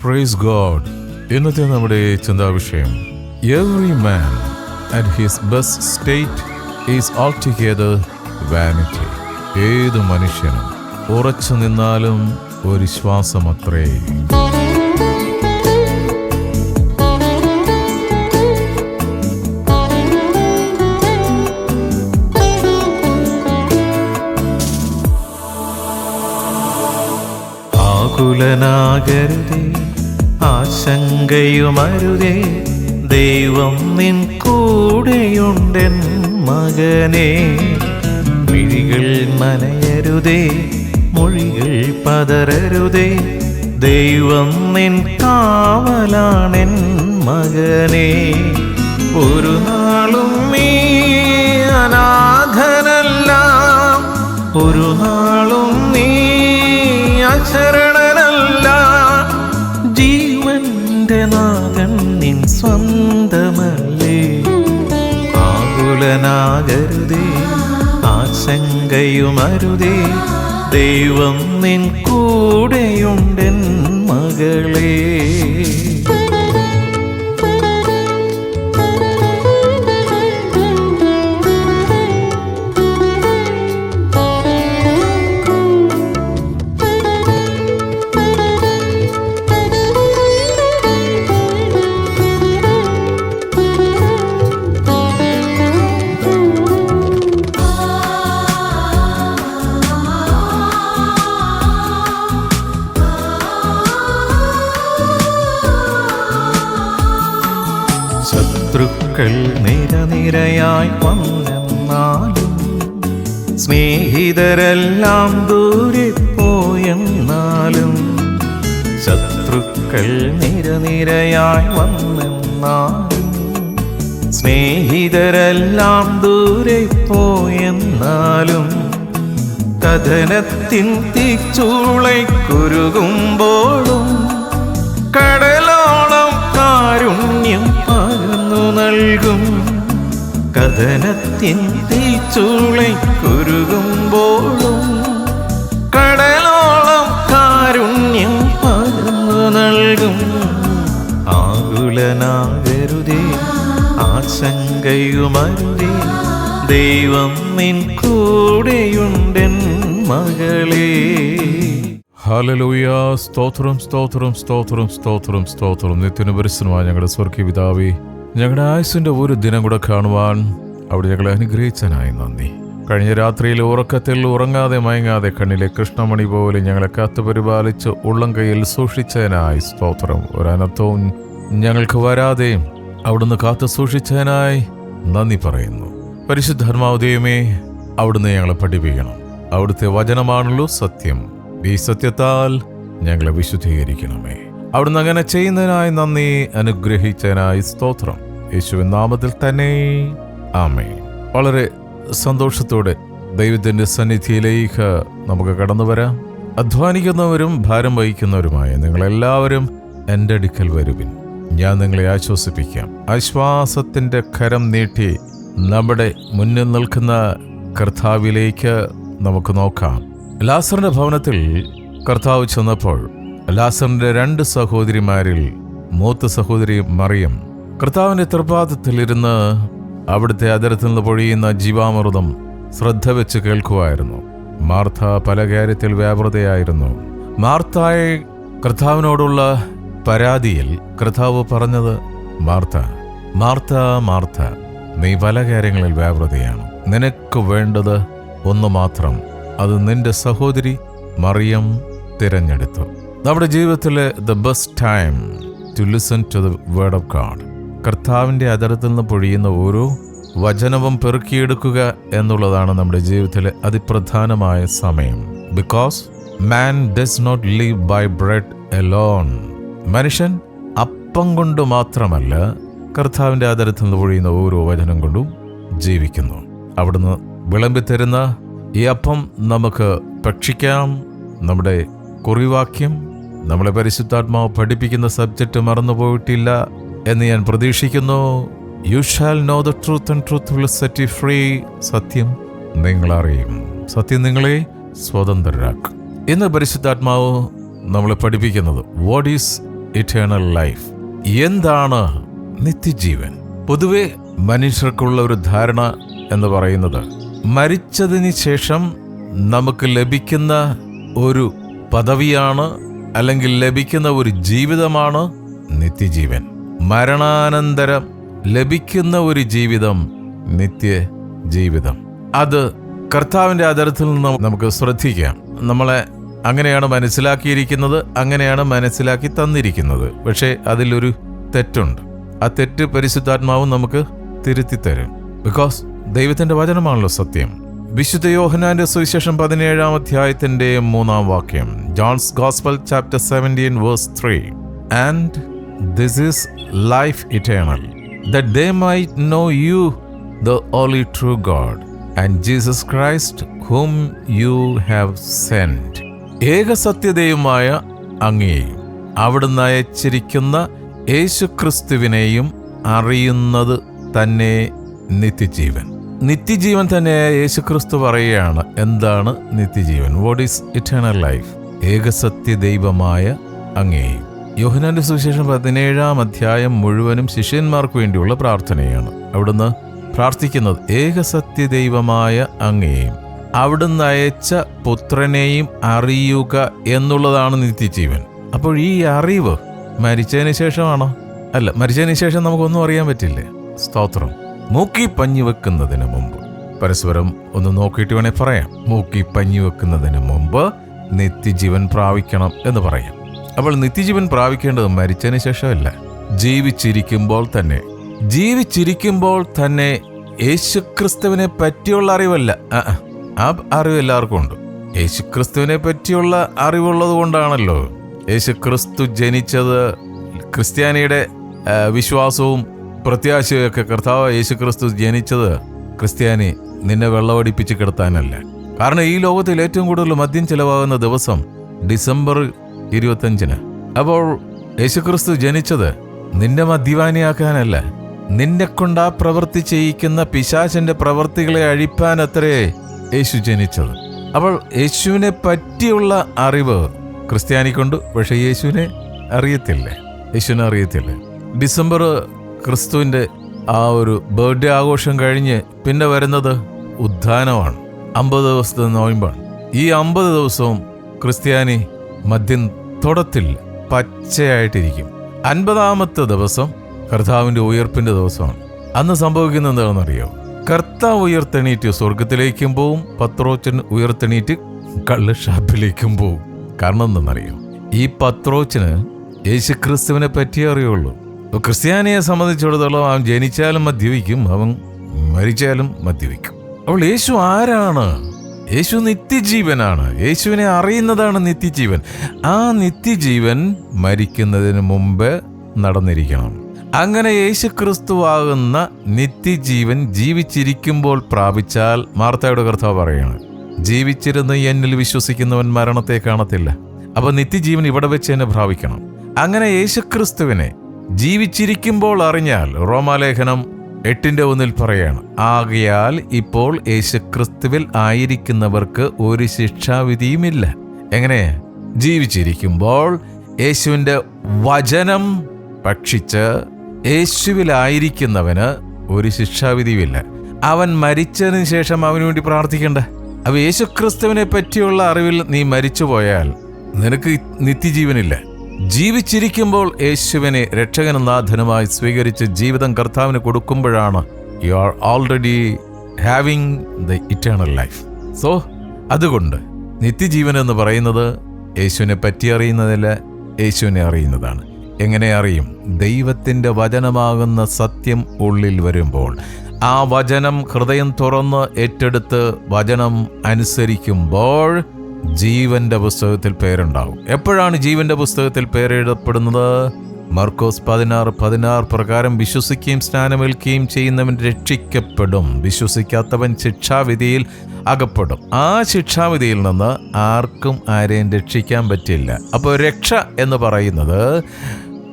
Praise God ഇന്നത്തെ നമ്മുടെ ചിന്താവിഷയം every man and his best state is altogether vanity ഏത് മനുഷ്യനും ഉറച്ചു നിന്നാലും ഒരു ശ്വാസമത്രേ ആകുലനാകരുതേ ആശങ്കയുമരുതേ. ദൈവം നിൻ കൂടെയുണ്ടെൻ മകനെ. വിഴികൾ നനയരുതേ മൊഴികൾ പതരരുതേ. ദൈവം നിൻ കാവലാണെൻ മകനെ. ഒരു നാളും ആകുലനാകരുതേ ആശങ്കയുമരുതേ ദൈവം നിൻ കൂടെയുണ്ടെൻ മകളേ. ശത്രുക്കൾ നിരനിരയായി വന്നെന്നാലും സ്നേഹിതരെല്ലാം ദൂരെ പോയെന്നാലും ശത്രുക്കൾ നിരനിരയായി വന്നെന്നാലും സ്നേഹിതരെല്ലാം ദൂരെ പോയെന്നാലും കഥനത്തിൻ തീച്ചൂളൈക്കുരുകുമ്പോഴും കടലോളം കാരുണ്യം പകർന്നു നൽകും. കഥനത്തിൻ തീച്ചൂളൈക്കുരുകുമ്പോഴും കടലോളം കാരുണ്യം പകർന്നു നൽകും. ആകുലനാകരുതേ ആശങ്കയുമരുതേ. ദൈവം നിൻ കൂടെയുണ്ടെൻ മകളേ. ഹലലൂയ സ്തോത്രം സ്തോത്രം സ്തോത്രം സ്തോത്രം സ്തോത്രം. നിത്യന് പരിസരമായ ഞങ്ങളുടെ സ്വർഗീയ പിതാവേ ഞങ്ങളുടെ ആയുസിന്റെ ഒരു ദിനം കൂടെ കാണുവാൻ അവിടെ ഞങ്ങളെ അനുഗ്രഹിച്ചനായി നന്ദി. കഴിഞ്ഞ രാത്രിയിൽ ഉറക്കത്തിൽ ഉറങ്ങാതെ മയങ്ങാതെ കണ്ണിലെ കൃഷ്ണമണി പോലെ ഞങ്ങളെ കാത്തു പരിപാലിച്ച് ഉള്ളം കയ്യിൽ സൂക്ഷിച്ചതിനായി സ്തോത്രം. ഒരനർത്ഥവും ഞങ്ങൾക്ക് വരാതെയും അവിടുന്ന് കാത്തു സൂക്ഷിച്ചതിനായി നന്ദി പറയുന്നു. പരിശുദ്ധാത്മാവതയുമേ അവിടുന്ന് ഞങ്ങളെ പഠിപ്പിക്കണം. അവിടുത്തെ വചനമാണല്ലോ സത്യം. ഈ സത്യത്താൽ ഞങ്ങളെ വിശുദ്ധീകരിക്കണമേ. അവിടുന്ന് അങ്ങനെ ചെയ്യുന്നതിനായി നന്ദി അനുഗ്രഹിച്ചതിനായി സ്തോത്രം. യേശുവിൻ നാമത്തിൽ തന്നെ ആമേ വളരെ സന്തോഷത്തോടെ ദൈവത്തിന്റെ സന്നിധിയിലേക്ക് നമുക്ക് കടന്നു വരാം. അധ്വാനിക്കുന്നവരും ഭാരം വഹിക്കുന്നവരുമായ നിങ്ങളെല്ലാവരും എന്റെ അടുക്കൽ വരുവിൻ. ഞാൻ നിങ്ങളെ ആശ്വസിപ്പിക്കാം. ആശ്വാസത്തിന്റെ കരം നീട്ടി നമ്മുടെ മുന്നിൽ നിൽക്കുന്ന കർത്താവിലേക്ക് നമുക്ക് നോക്കാം. ലാസറിന്റെ ഭവനത്തിൽ കർത്താവ് ചെന്നപ്പോൾ ലാസറിന്റെ രണ്ട് സഹോദരിമാരിൽ മൂത്ത സഹോദരി മറിയം കർത്താവിന്റെ തൃപാദത്തിലിരുന്ന് അവിടുത്തെ അതിരത്തിൽ നിന്ന് പൊഴിയുന്ന ജീവാമൃതം ശ്രദ്ധ വെച്ച് കേൾക്കുമായിരുന്നു മാർത്ത പല കാര്യത്തിൽ വ്യാപൃതയായിരുന്നു. മാർത്തായെ കർത്താവിനോടുള്ള പരാതിയിൽ കർത്താവ് പറഞ്ഞത് മാർത്ത മാർത്ത മാർത്ത നീ പല കാര്യങ്ങളിൽ വ്യാപൃതയാണ്. നിനക്ക് വേണ്ടത് ഒന്ന് മാത്രം അത് നിന്റെ സഹോദരി മറിയം തിരഞ്ഞെടുത്തു. നമ്മുടെ ജീവിതത്തിലെ the best time to listen to the word of God കർത്താവിന്റെ അതരത്തിൽ നിന്ന് പൊഴിയുന്ന ഓരോ വചനവും പെറുക്കിയെടുക്കുക എന്നുള്ളതാണ് നമ്മുടെ ജീവിതത്തിലെ അതിപ്രധാനമായ സമയം. Because man does not live by bread alone മനുഷ്യൻ അപ്പം കൊണ്ട് മാത്രമല്ല കർത്താവിന്റെ ആദരത്തിൽ നിന്ന് പൊഴിയുന്ന ഓരോ വചനം കൊണ്ടും ജീവിക്കുന്നു. അവിടുന്ന് വിളമ്പിത്തരുന്ന ഈ അപ്പം നമുക്ക് ഭക്ഷിക്കാം. നമ്മുടെ കുറിവാക്യം നമ്മളെ പരിശുദ്ധാത്മാവ് പഠിപ്പിക്കുന്ന സബ്ജക്റ്റ് മറന്നുപോയിട്ടില്ല എന്ന് ഞാൻ പ്രതീക്ഷിക്കുന്നു. You shall know the truth and truth will set free സത്യം നിങ്ങളറിയും. സത്യം നിങ്ങളെ സ്വതന്ത്രരാക്കും. ഇന്ന് പരിശുദ്ധാത്മാവ് നമ്മളെ പഠിപ്പിക്കുന്നത് വാട്ട് ഈസ് ഇറ്റേണൽ ലൈഫ് എന്താണ് നിത്യജീവൻ? പൊതുവെ മനുഷ്യർക്കുള്ള ഒരു ധാരണ എന്ന് പറയുന്നത് മരിച്ചതിന് ശേഷം നമുക്ക് ലഭിക്കുന്ന ഒരു പദവിയാണ് അല്ലെങ്കിൽ ലഭിക്കുന്ന ഒരു ജീവിതമാണ് നിത്യജീവൻ. മരണാനന്തരം ലഭിക്കുന്ന ഒരു ജീവിതം നിത്യ ജീവിതം അത് കർത്താവിന്റെ അതിർത്തിൽ നിന്ന് നമുക്ക് ശ്രദ്ധിക്കാം. നമ്മളെ അങ്ങനെയാണ് മനസ്സിലാക്കിയിരിക്കുന്നത് അങ്ങനെയാണ് മനസ്സിലാക്കി തന്നിരിക്കുന്നത്. പക്ഷേ അതിലൊരു തെറ്റുണ്ട്. ആ തെറ്റ് പരിശുദ്ധാത്മാവും നമുക്ക് തിരുത്തി തരും ബിക്കോസ് ദൈവത്തിന്റെ വചനമാണല്ലോ സത്യം. വിശുദ്ധ യോഹനാന്റെ സുവിശേഷം പതിനേഴാം അധ്യായത്തിന്റെ മൂന്നാം വാക്യം. John's gospel chapter seventeen verse three. And this is life eternal that they may know you the only true God and Jesus Christ whom you have ഏക ഏകസത്യതയുമായ അങ്ങയെയും അവിടുന്ന് അയച്ചിരിക്കുന്ന യേശുക്രിസ്തുവിനെയും അറിയുന്നത് തന്നെ നിത്യജീവൻ. നിത്യജീവൻ തന്നെ യേശുക്രിസ്തു പറയുകയാണ് എന്താണ് നിത്യജീവൻ? വാട്ട് ഈസ് ഇറ്റേണൽ ലൈഫ് ഏകസത്യ ദൈവമായ അങ്ങേ. യോഹനാന്റെ സുവിശേഷം പതിനേഴാം അധ്യായം മുഴുവനും ശിഷ്യന്മാർക്ക് വേണ്ടിയുള്ള പ്രാർത്ഥനയാണ്. അവിടുന്ന് പ്രാർത്ഥിക്കുന്നത് ഏകസത്യ ദൈവമായ അങ്ങേയും അവിടുന്ന് അയച്ച പുത്രനെയും അറിയുക എന്നുള്ളതാണ് നിത്യജീവൻ. അപ്പോൾ ഈ അറിവ് മരിച്ചതിന് ശേഷമാണോ? അല്ല മരിച്ചതിന് ശേഷം നമുക്കൊന്നും അറിയാൻ പറ്റില്ലേ? സ്തോത്രം. മൂക്കി പഞ്ഞു വെക്കുന്നതിന് മുമ്പ്. പരസ്പരം ഒന്ന് നോക്കിയിട്ട് വേണേൽ പറയാം. മൂക്കി പഞ്ഞു വെക്കുന്നതിന് മുമ്പ് നിത്യജീവൻ പ്രാപിക്കണം എന്ന് പറയാം. അപ്പോൾ നിത്യജീവൻ പ്രാപിക്കേണ്ടത് മരിച്ചതിന് ശേഷമല്ല. ജീവിച്ചിരിക്കുമ്പോൾ തന്നെ. ജീവിച്ചിരിക്കുമ്പോൾ തന്നെ യേശുക്രിസ്തുവിനെ പറ്റിയുള്ള അറിവല്ല. ആ, അറിവ് എല്ലാവർക്കും ഉണ്ട്. യേശുക്രിസ്തുവിനെ പറ്റിയുള്ള അറിവുള്ളത് കൊണ്ടാണല്ലോ. യേശുക്രിസ്തു ജനിച്ചത് ക്രിസ്ത്യാനിയുടെ വിശ്വാസവും പ്രത്യാശയൊക്കെ കർത്താവ് യേശുക്രിസ്തു ജനിച്ചത് ക്രിസ്ത്യാനി നിന്നെ വെള്ളമടിപ്പിച്ച് കിടത്താനല്ല. കാരണം ഈ ലോകത്തിൽ ഏറ്റവും കൂടുതൽ മദ്യം ചിലവാകുന്ന ദിവസം ഡിസംബർ ഇരുപത്തഞ്ചിന്. അപ്പോൾ യേശുക്രിസ്തു ജനിച്ചത് നിന്നെ മദ്യപാനിയാക്കാനല്ല. നിന്നെ കൊണ്ട് ആ പ്രവൃത്തി ചെയ്യിക്കുന്ന പിശാചന്റെ പ്രവൃത്തികളെ അഴിപ്പാൻ അത്രേ യേശു ജനിച്ചത്. അപ്പോൾ യേശുവിനെ പറ്റിയുള്ള അറിവ് ക്രിസ്ത്യാനിക്കുണ്ട് പക്ഷേ യേശുവിനെ അറിയത്തില്ല. യേശുവിനെ അറിയത്തില്ല. ഡിസംബർ ക്രിസ്തുവിന്റെ ആ ഒരു ബർത്ത്ഡേ ആഘോഷം കഴിഞ്ഞ് പിന്നെ വരുന്നത് ഉദ്ധാനമാണ്. അമ്പത് ദിവസത്തെ നോയമ്പാണ്. ഈ അമ്പത് ദിവസവും ക്രിസ്ത്യാനി മദ്യം തുടത്തിൽ പച്ചയായിട്ടിരിക്കും. അൻപതാമത്തെ ദിവസം കർത്താവിന്റെ ഉയർപ്പിന്റെ ദിവസമാണ്. അന്ന് സംഭവിക്കുന്നത് എന്താണെന്നറിയോ? കർത്താവ് ഉയർത്തെണീറ്റ് സ്വർഗത്തിലേക്കും പോവും പത്രോച്ചൻ ഉയർത്തെണീറ്റ് കള്ള് ഷാപ്പിലേക്കും പോവും. കാരണം എന്തെന്നറിയോ ഈ പത്രോച്ചന് യേശുക്രിസ്തുവിനെ പറ്റിയേ അറിയുള്ളൂ. ക്രിസ്ത്യാനിയെ സംബന്ധിച്ചിടത്തോളം അവൻ ജനിച്ചാലും മദ്യപിക്കും അവൻ മരിച്ചാലും മദ്യപിക്കും. അവൾ യേശു ആരാണ്? യേശു നിത്യജീവനാണ്. യേശുവിനെ അറിയുന്നതാണ് നിത്യജീവൻ. ആ നിത്യജീവൻ മരിക്കുന്നതിന് മുമ്പ് നടന്നിരിക്കണം. അങ്ങനെ യേശു യേശുക്രിസ്തുവാകുന്ന നിത്യജീവൻ ജീവിച്ചിരിക്കുമ്പോൾ പ്രാപിച്ചാൽ മാർത്തയുടെ കർത്താവ് പറയാണ് ജീവിച്ചിരുന്ന് എന്നിൽ വിശ്വസിക്കുന്നവൻ മരണത്തെ കാണത്തില്ല. അപ്പൊ നിത്യജീവൻ ഇവിടെ വെച്ച് തന്നെ പ്രാപിക്കണം. അങ്ങനെ യേശുക്രിസ്തുവിനെ ജീവിച്ചിരിക്കുമ്പോൾ അറിഞ്ഞാൽ റോമാലേഖനം എട്ടിന്റെ ഒന്നിൽ പറയാണ് ആകയാൽ ഇപ്പോൾ യേശുക്രിസ്തുവിൽ ആയിരിക്കുന്നവർക്ക് ഒരു ശിക്ഷാവിധിയുമില്ല. എങ്ങനെ? ജീവിച്ചിരിക്കുമ്പോൾ യേശുവിന്റെ വചനം ഭക്ഷിച്ച് യേശുവിലായിരിക്കുന്നവന് ഒരു ശിക്ഷാവിധിയുമില്ല. അവൻ മരിച്ചതിന് ശേഷം അവന് വേണ്ടി പ്രാർത്ഥിക്കണ്ട? അപ്പോൾ യേശുക്രിസ്തുവിനെ പറ്റിയുള്ള അറിവിൽ നീ മരിച്ചു പോയാൽ നിനക്ക് നിത്യജീവനില്ല. ജീവിച്ചിരിക്കുമ്പോൾ യേശുവിനെ രക്ഷകനും നാഥനുമായി സ്വീകരിച്ച് ജീവിതം കർത്താവിന് കൊടുക്കുമ്പോഴാണ് you are already having the eternal life so അതുകൊണ്ട് നിത്യജീവൻ എന്ന് പറയുന്നത് യേശുവിനെ പറ്റി അറിയുന്നതല്ല യേശുവിനെ അറിയുന്നതാണ്. എങ്ങനെ അറിയും? ദൈവത്തിന്റെ വചനമാകുന്ന സത്യം ഉള്ളിൽ വരുമ്പോൾ ആ വചനം ഹൃദയം തുറന്ന് ഏറ്റെടുത്ത് വചനം അനുസരിക്കുമ്പോൾ ജീവന്റെ പുസ്തകത്തിൽ പേരുണ്ടാവും. എപ്പോഴാണ് ജീവന്റെ പുസ്തകത്തിൽ പേരെഴുതപ്പെടുന്നത്? മർക്കോസ് പതിനാറ് പതിനാറ് പ്രകാരം വിശ്വസിക്കുകയും സ്നാനമേൽക്കുകയും ചെയ്യുന്നവൻ രക്ഷിക്കപ്പെടും. വിശ്വസിക്കാത്തവൻ ശിക്ഷാവിധിയിൽ അകപ്പെടും. ആ ശിക്ഷാവിധിയിൽ നിന്ന് ആർക്കും ആരെയും രക്ഷിക്കാൻ പറ്റില്ല. അപ്പോൾ രക്ഷ എന്ന് പറയുന്നത്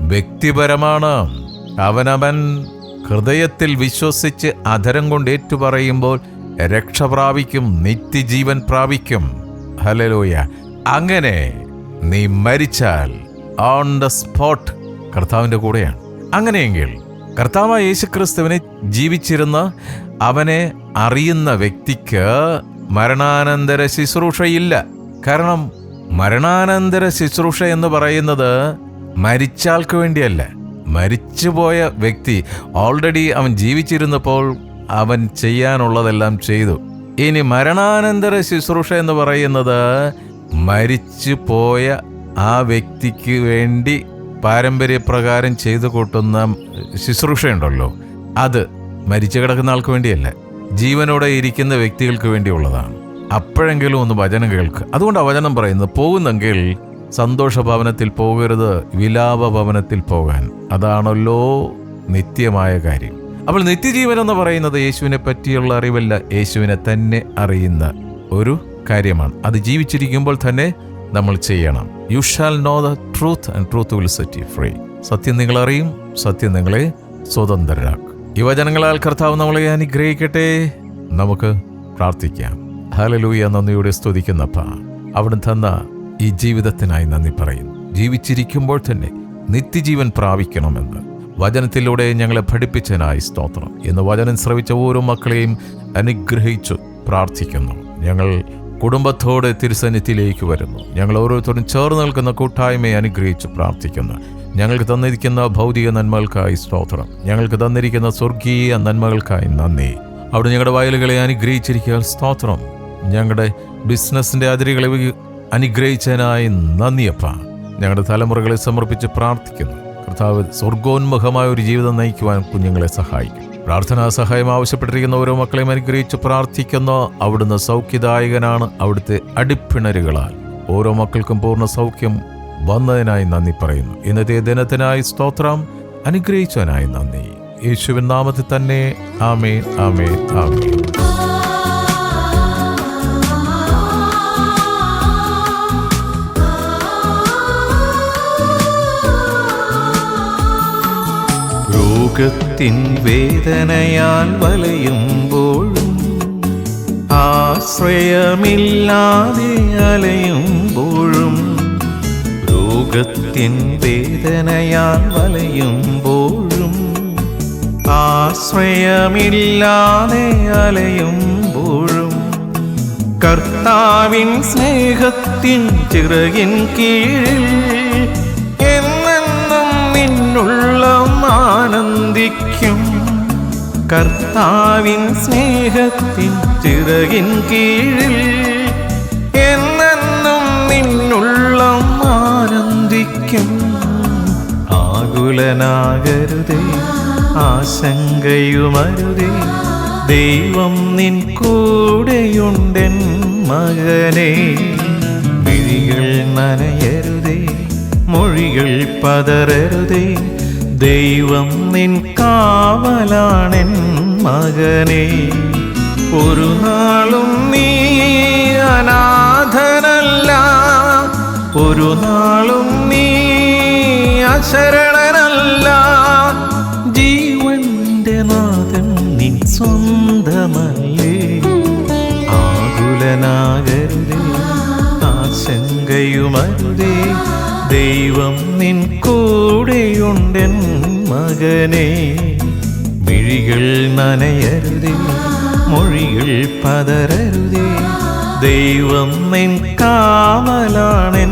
വ്യക്തിപരമാണ്. അവനവൻ ഹൃദയത്തിൽ വിശ്വസിച്ച് അധരം കൊണ്ട് ഏറ്റുപറയുമ്പോൾ രക്ഷ പ്രാപിക്കും നിത്യജീവൻ പ്രാപിക്കും. ഹലലോയ അങ്ങനെ നീ മരിച്ചാൽ ഓൺ ദ സ്പോട്ട് കർത്താവിന്റെ കൂടെയാണ്. അങ്ങനെയെങ്കിൽ കർത്താവ് യേശുക്രിസ്തുവിനെ ജീവിച്ചിരുന്ന അവനെ അറിയുന്ന വ്യക്തിക്ക് മരണാനന്തര ശുശ്രൂഷയില്ല. കാരണം മരണാനന്തര ശുശ്രൂഷ എന്ന് പറയുന്നത് മരിച്ചാൾക്ക് വേണ്ടിയല്ല. മരിച്ചുപോയ വ്യക്തി ഓൾറെഡി അവൻ ജീവിച്ചിരുന്നപ്പോൾ അവൻ ചെയ്യാനുള്ളതെല്ലാം ചെയ്തു. ഇനി മരണാനന്തര ശുശ്രൂഷ എന്ന് പറയുന്നത് മരിച്ചു പോയ ആ വ്യക്തിക്ക് വേണ്ടി പാരമ്പര്യപ്രകാരം ചെയ്തു കൂട്ടുന്ന ശുശ്രൂഷയുണ്ടല്ലോ. അത് മരിച്ചു കിടക്കുന്ന ആൾക്ക് വേണ്ടിയല്ല ജീവനോടെ ഇരിക്കുന്ന വ്യക്തികൾക്ക് വേണ്ടിയുള്ളതാണ്. അപ്പോഴെങ്കിലും ഒന്ന് വചനം കേൾക്കുക അതുകൊണ്ട് ആ വചനം പറയുന്നത് പോകുന്നെങ്കിൽ സന്തോഷ ഭവനത്തിൽ പോകരുത് വിലാപ ഭവനത്തിൽ പോകാൻ. അതാണല്ലോ നിത്യമായ കാര്യം. അപ്പോൾ നിത്യജീവൻ എന്ന് പറയുന്നത് യേശുവിനെ പറ്റിയുള്ള അറിവല്ല. യേശുവിനെ തന്നെ അറിയുന്ന ഒരു കാര്യമാണ്. അത് ജീവിച്ചിരിക്കുമ്പോൾ തന്നെ നമ്മൾ ചെയ്യണം. You shall know the truth and truth will set you free സത്യം നിങ്ങളറിയും സത്യം നിങ്ങളെ സ്വതന്ത്രരാക്കും. യുവജനങ്ങളാൽ കർത്താവ് നമ്മളെ അനുഗ്രഹിക്കട്ടെ. നമുക്ക് പ്രാർത്ഥിക്കാം. ഹലലൂയ നന്ദിയോടെ സ്തുതിക്കുന്നപ്പ അവിടെ തന്ന ഈ ജീവിതത്തിനായി നന്ദി പറയുന്നു. ജീവിച്ചിരിക്കുമ്പോൾ തന്നെ നിത്യജീവൻ പ്രാപിക്കണമെന്ന്. വചനത്തിലൂടെ ഞങ്ങളെ പഠിപ്പിച്ചതിനായി സ്തോത്രം. എന്ന് വചനം ശ്രവിച്ച ഓരോ മക്കളെയും അനുഗ്രഹിച്ചു പ്രാർത്ഥിക്കുന്നു. ഞങ്ങൾ കുടുംബത്തോടെ തിരുസന്നിധിയിലേക്ക് വരുന്നു. ഞങ്ങൾ ഓരോരുത്തരും ചേർന്ന് നിൽക്കുന്ന കൂട്ടായ്മയെ അനുഗ്രഹിച്ച് പ്രാർത്ഥിക്കുന്നു. ഞങ്ങൾക്ക് തന്നിരിക്കുന്ന ഭൗതിക നന്മകൾക്കായി സ്തോത്രം. ഞങ്ങൾക്ക് തന്നിരിക്കുന്ന സ്വർഗീയ നന്മകൾക്കായി നന്ദി. അവിടെ ഞങ്ങളുടെ വയലുകളെ അനുഗ്രഹിച്ചിരിക്കാൻ സ്തോത്രം. ഞങ്ങളുടെ ബിസിനസ്സിന്റെ അതിരുകളെ അനുഗ്രഹിച്ചതിനായി നന്ദിയപ്പ ഞങ്ങളുടെ തലമുറകളെ സമർപ്പിച്ച് പ്രാർത്ഥിക്കുന്നു. കർത്താവ് സ്വർഗോന്മുഖമായ ഒരു ജീവിതം നയിക്കുവാൻ കുഞ്ഞുങ്ങളെ സഹായിക്കും. പ്രാർത്ഥനാ സഹായം ആവശ്യപ്പെട്ടിരിക്കുന്ന ഓരോ മക്കളെയും അനുഗ്രഹിച്ച് പ്രാർത്ഥിക്കുന്നു അവിടുന്ന് സൗഖ്യദായകനാണ് അവിടുത്തെ അടിപ്പിണരുകളാൽ. ഓരോ മക്കൾക്കും പൂർണ സൗഖ്യം വന്നതിനായി നന്ദി പറയുന്നു. ഇന്നത്തെ ദിനത്തിനായി സ്തോത്രം. അനുഗ്രഹിച്ചതിനായി നന്ദി. യേശുവിൻ നാമത്തിൽ തന്നെ ആമേ ആമേ ആമേൻ. രോഗത്തിൻ വേദനയാൽ വലയുമ്പോഴും ആശ്രയമില്ലാതെ അലയുമ്പോഴും രോഗത്തിൻ വേദനയാൽ വലയുമ്പോഴും ആശ്രയമില്ലാതെ അലയുമ്പോഴും കർത്താവിൻ സ്നേഹത്തിൻ ചിറകിൻ കീഴിൽ കർത്താവിൻ സ്നേഹത്തിൻ ചിറകിൻ കീഴിൽ എന്നെന്നും നിന്നുള്ളം ആനന്ദിക്കും. ആകുലനാകരുതേ ആശങ്കയുമരുതേ ദൈവം നിൻ കൂടെയുണ്ടെൻ മകനെ. വിഴികൾ നനയരുതേ മൊഴികൾ പതറരുതേ ദൈവം നിൻ കാവലാണെൻ മകനെ. ഒരു നാളും നീ അനാഥനല്ല. ഒരു നാളും നീ അശരണനല്ല. ജീവന്റെ നാഥൻ നിൻ സ്വന്തമല്ലേ. ആകുലനാകരുതേ ആശങ്കയുമരുതേ ദൈവം നിൻ കൂടെയുണ്ടെൻ മകനെ മിഴികൾ നനയരുതേ മൊഴികൾ പതരരുതേ. ദൈവം നിൻ മകനേ